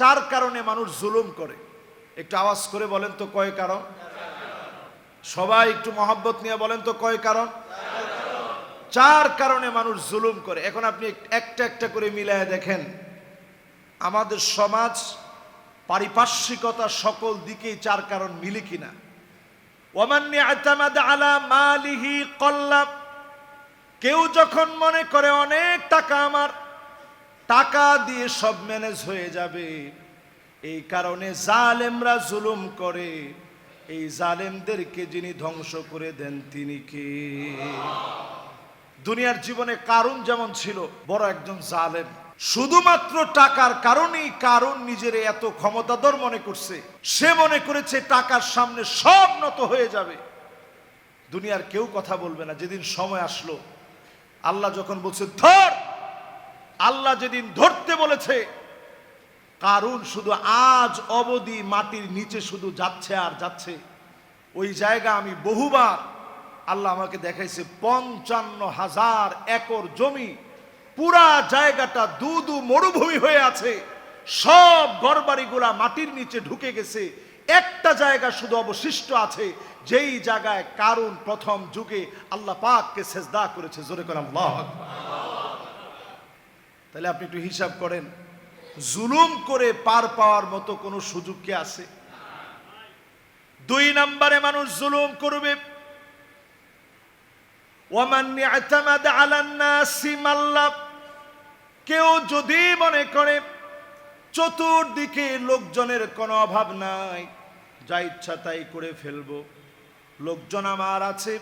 চার কারণে মানুষ জুলুম করে। একটু আওয়াজ করে বলেন তো কয় কারণ? সবাই একটু মহব্বত নিয়ে বলেন তো কয় কারণ? চার কারণে মানুষ জুলুম করে। এখন আপনি একটা একটা করে মিলায় দেখেন, আমাদের সমাজ পারিপার্শ্বিকতা সকল দিকেই চার কারণ মিলে কিনা। ওমান্নি আতামাদ আলা মালিহি কল্লাম কেউ যখন মনে করে অনেক টাকা আমার টাকা দিয়ে সব ম্যানেজ হয়ে যাবে। এই কারণে জালেমরা জুলুম করে। এই জালেমদেরকে যিনি ধ্বংস করে দেন, তিনি কে? দুনিয়ার জীবনে কারণ যেমন ছিল, বড় একজন জালেম। শুধুমাত্র টাকার কারণেই কারণ নিজের এত ক্ষমতাধর মনে করছে। সে মনে করেছে টাকার সামনে সব নত হয়ে যাবে। দুনিয়ার কেউ কথা বলবে না, যেদিন সময় আসলো। আল্লাহ যখন বলছে, ধর! আল্লাহ যেদিন ধরতে বলেছে, কারণ শুধু আজ অবধি মাটির নিচে শুধু যাচ্ছে আর যাচ্ছে। ওই জায়গা আমি বহুবার আল্লাহ আমাকে দেখাইছে, পঞ্চান্ন হাজার একর জমি, পুরা জায়গাটা দু দু মরুভূমি হয়ে আছে। সব ঘরবাড়িগুলা মাটির নিচে ঢুকে গেছে। একটা জায়গা শুধু অবশিষ্ট আছে, যেই জায়গায় কারণ প্রথম যুগে আল্লাহ পাককে সেজদা করেছে, জোরে করে আল্লাহ। তাহলে আপনি একটু হিসাব করেন। জুলুম করে পার পাওয়ার মতো কোনো সুযোগ কি আছে? দুই নম্বরে মানুষ জুলুম করবে। কেউ যদি মনে করে চতুর্দিকে লোকজনের কোনো অভাব নাই, যা ইচ্ছা তাই করে ফেলব। লোকজন আমার আছে,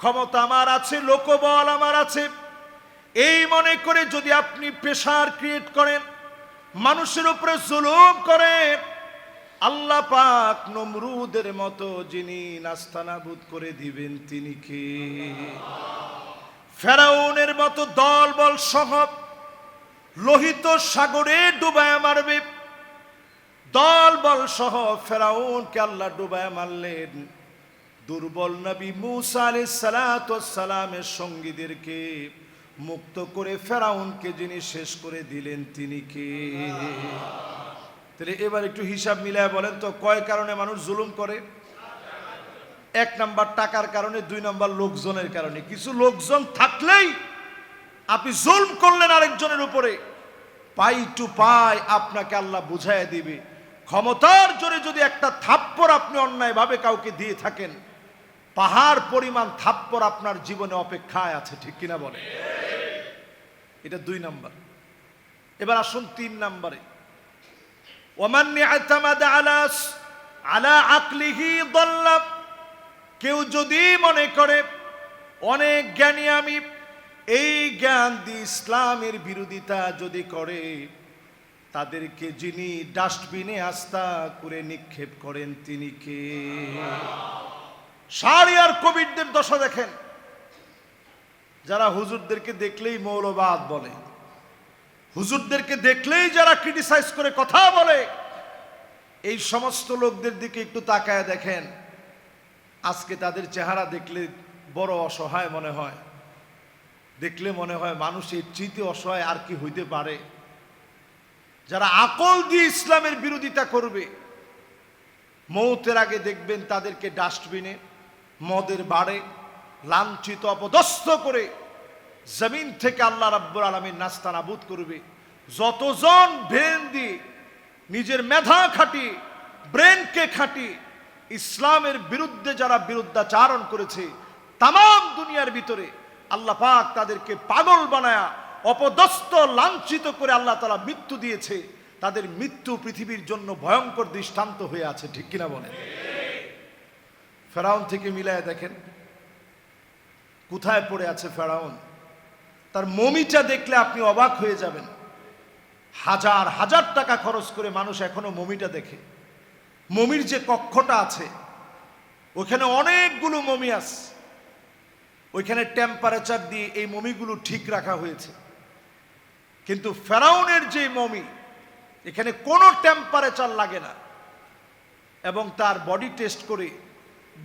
ক্ষমতা আমার আছে, লোকবল আমার আছে। এই মনে করে যদি আপনি প্রেশার ক্রিয়েট করেন, মানুষের উপরে জুলুম করেন, আল্লাহ পাক নমরুদের মতো যিনি নাস্তানাবুদ করে দিবেন তিনি কে? ফেরাউনের মতো দল বল সহ লোহিত সাগরে ডুবায় মারবে। দল বল সহ ফেরাউনকে আল্লাহ ডুবায় মারলেন। দুর্বল নবী মুসা আলাইহিস সালামের সঙ্গীদেরকে মুক্ত করে ফেরাউনকে যিনি শেষ করে দিলেন, তিনি কে? তাহলে এবার একটু হিসাব মিলায় বলেন তো, কয় কারণে মানুষ জুলুম করে? এক নাম্বার টাকার কারণে, দুই নাম্বার লোকজনের কারণে। কিছু লোকজন থাকলেই আপনি জুলম করলেন আরেকজনের উপরে। পাই টু পাই আপনাকে আল্লাহ বুঝাই দিবে। ক্ষমতার জোরে যদি একটা থাপ্পড় আপনি অন্যায়ভাবে কাউকে দিয়ে থাকেন, পাহাড় পরিমাণ থাপ্পড় আপনার জীবনে অপেক্ষায় আছে, ঠিক কিনা বলে এটা দুই নাম্বার। এবার আসুন তিন নাম্বারে। কেউ যদি মনে করে, অনেক জ্ঞানী আমি, এই জ্ঞান দিয়ে ইসলামের বিরোধিতা যদি করে, তাদেরকে যিনি ডাস্টবিনে আস্থা করে নিক্ষেপ করেন, তিনি কে? সারিয়ার কবিরদের দশা দেখেন। যারা হুজুরদেরকে দেখলেই মৌলবাদ বলে, হুজুরদেরকে দেখলেই যারা ক্রিটিসাইজ করে কথা বলে, এই সমস্ত লোকদের দিকে একটু তাকায় দেখেন। আজকে তাদের চেহারা দেখলে বড় অসহায় মনে হয়। দেখলে মনে হয় মানুষের চিতে অসহায় আর কি হইতে পারে। যারা আকল দিয়ে ইসলামের বিরোধিতা করবে, মৌতের আগে দেখবেন তাদেরকে ডাস্টবিনে, মদের বাড়ে লাঞ্ছিত, অপদস্থ করে জমিন থেকে আল্লাহ রাব্বুর আলমীর নাস্তা নাবুদ করবে। যতজন ব্রেন দিয়ে নিজের মেধা খাটি, ব্রেনকে খাটি, ইসলামের বিরুদ্ধে যারা বিরুদ্ধাচারণ করেছে তাম দুনিয়ার ভিতরে আল্লাহ পাক তাদেরকে পাগল বানায়া, অপদস্থ, লাঞ্ছিত করে আল্লাহ তালা মৃত্যু দিয়েছে। তাদের মৃত্যু পৃথিবীর জন্য ভয়ঙ্কর দৃষ্টান্ত হয়ে আছে, ঠিক কিনা বলেন? ফেরাউন থেকে মিলায় দেখেন কোথায় পড়ে আছে ফেরাউন? তার মমিটা দেখলে আপনি অবাক হয়ে যাবেন। হাজার হাজার টাকা খরচ করে মানুষ এখনও মমিটা দেখে। মমির যে কক্ষটা আছে, ওখানে অনেকগুলো মমি আছে। ওইখানে টেম্পারেচার দিয়ে এই মমিগুলো ঠিক রাখা হয়েছে। কিন্তু ফেরাউনের যে মমি, এখানে কোনো টেম্পারেচার লাগে না। এবং তার বডি টেস্ট করে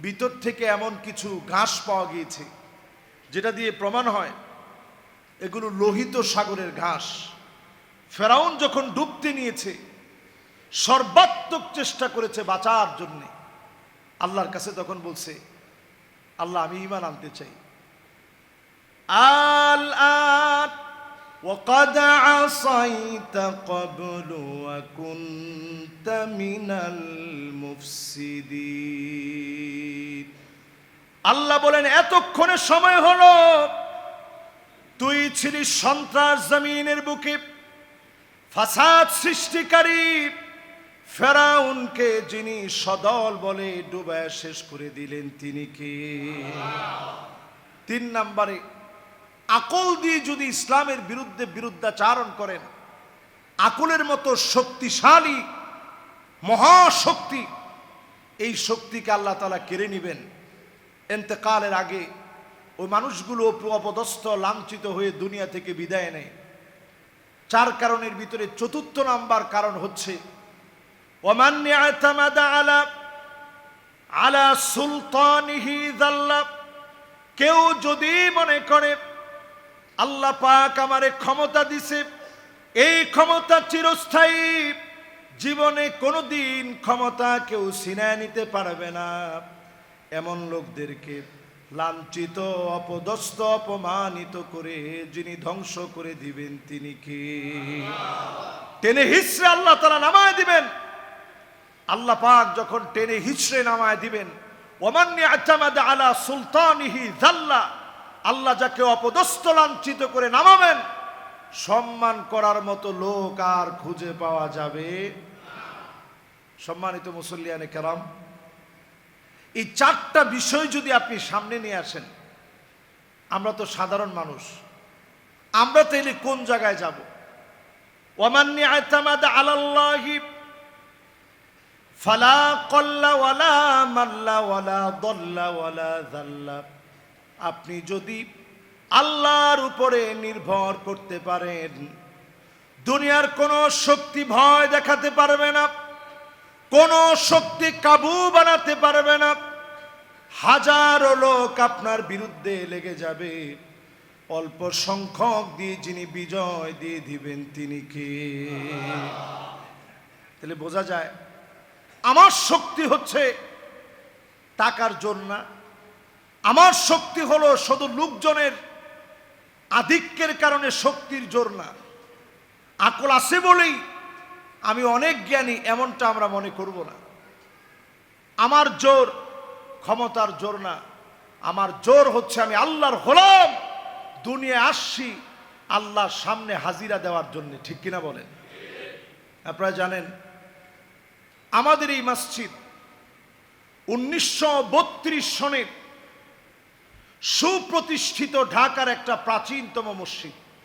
ভিতর থেকে এমন কিছু ঘাস পাওয়া গিয়েছে। যেটা দিয়ে প্রমাণ হয় এগুলো লোহিত সাগরের ঘাস ফেরাউন যখন ডুবতে নিয়েছে সর্বাত্মক চেষ্টা করেছে বাঁচার জন্যে আল্লাহর কাছে তখন বলছে আল্লাহ আমি ইমান আনতে চাই আল আন وقد عصيت قبل وكنت من المفسدين আল্লাহ বলেন, এতক্ষণে সময় হলো। তুই ছিলি সন্ত্রাস জমিনের বুকে। ফাসাদ সৃষ্টিকারী ফেরাউনকে যিনি সদল বলে ডুবায় শেষ করে দিলেন, তিনি কে? তিন নম্বরে, আকল দিয়ে যদি ইসলামের বিরুদ্ধে বিরুদ্ধাচারণ করেন, আকলের মতো শক্তিশালী মহাশক্তি, এই শক্তিকে আল্লাহ তালা কেড়ে নেবেন। এতেকালের আগে ওই মানুষগুলো অপদস্থ লাঞ্ছিত হয়ে দুনিয়া থেকে বিদায় নেয়। চার কারণের ভিতরে চতুর্থ নাম্বার কারণ হচ্ছে আলা কেউ যদি মনে করে, আল্লাহ পাক আমারে ক্ষমতা দিছে, এই ক্ষমতা চিরস্থায়ী, জীবনে কোনোদিন ক্ষমতা কেউ ছিনায় নিতে পারবে না। এমন লোকদেরকে লাঞ্ছিত, অপদস্থ, অপমানিত করে যিনি ধ্বংস করে দিবেন তিনি কে? টেনে হিসড়ে আল্লাহ তারা নামায় দিবেন। আল্লাহ পাক যখন টেনে হিসড়ে নামায় দিবেন ওমান্নি আচামাদ আলা সুলতানিহি জাল্লা আল্লাহ যাকে অপদস্থ, লাঞ্ছিত করে নামাবেন, সম্মান করার মতো লোক আর খুঁজে পাওয়া যাবে সম্মানিত মুসল্লিয়ানে কেরাম এই চারটা বিষয় যদি আপনি সামনে নিয়ে আসেন, আমরা তো সাধারণ মানুষ। আমরা তাইলে কোন জায়গায় যাব? ওমান্নি আতামাদ আলাল্লাহি ফালা কল্লা ওয়ালা মাল্লা ওয়ালা দল্লা ওয়ালা জাল্লা আপনি যদি আল্লাহর উপরে নির্ভর করতে পারেন, দুনিয়ার কোনো শক্তি ভয় দেখাতে পারবে না। কোনো শক্তি কাবু বানাতে পারবে না। হাজারো লোক আপনার বিরুদ্ধে লেগে যাবে। অল্প সংখ্যক দিয়ে যিনি বিজয় দিয়ে দিবেন, তিনি কে? তাহলে বোঝা যায়, আমার শক্তি হচ্ছে টাকার জোর না। আমার শক্তি হলো শুধু লোকজনের আধিক্যের কারণে শক্তির জোর না। আকল আছে বলেই আমি অনেক জ্ঞানী, এমনটা আমরা মনে করব না। আমার জোর ক্ষমতার জোর না। আমার জোর হচ্ছে আমি আল্লাহর হলাম দুনিয়া আসছি আল্লাহর সামনে হাজিরা দেওয়ার জন্য, ঠিক কিনা বলেন? আপনারা জানেন, আমাদের এই মসজিদ উনিশশো সনের সুপ্রতিষ্ঠিত ঢাকার একটা প্রাচীনতম মসজিদ।